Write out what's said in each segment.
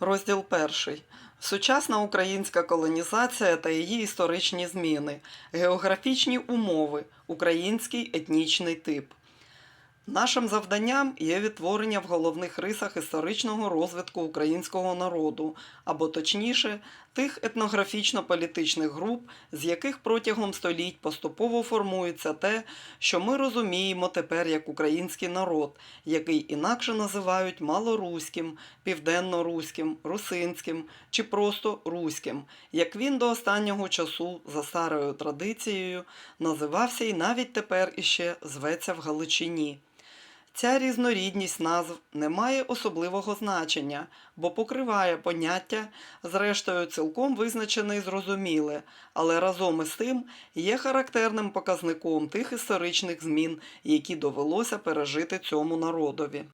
Розділ перший. Сучасна українська колонізація та її історичні зміни. Географічні умови. Український етнічний тип. Нашим завданням є відтворення в головних рисах історичного розвитку українського народу, або точніше, тих етнографічно-політичних груп, з яких протягом століть поступово формується те, що ми розуміємо тепер як український народ, який інакше називають малоруським, південноруським, русинським чи просто руським, як він до останнього часу за старою традицією називався і навіть тепер іще зветься в Галичині. Ця різнорідність назв не має особливого значення, бо покриває поняття, зрештою цілком визначене і зрозуміле, але разом із тим є характерним показником тих історичних змін, які довелося пережити цьому народові.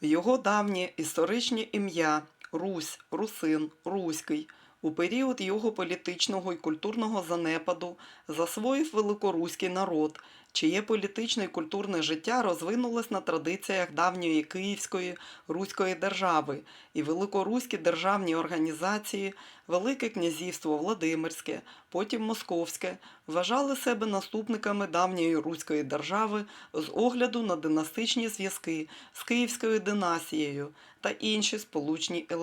Його давнє історичне ім'я Русь, Русин, Руський у період його політичного і культурного занепаду засвоїв великоруський народ, чиє політичне і культурне життя розвинулось на традиціях давньої Київської Руської держави і великоруські державні організації, Велике князівство Владимирське, потім Московське, вважали себе наступниками давньої Руської держави з огляду на династичні зв'язки з Київською династією та інші сполучні елементи.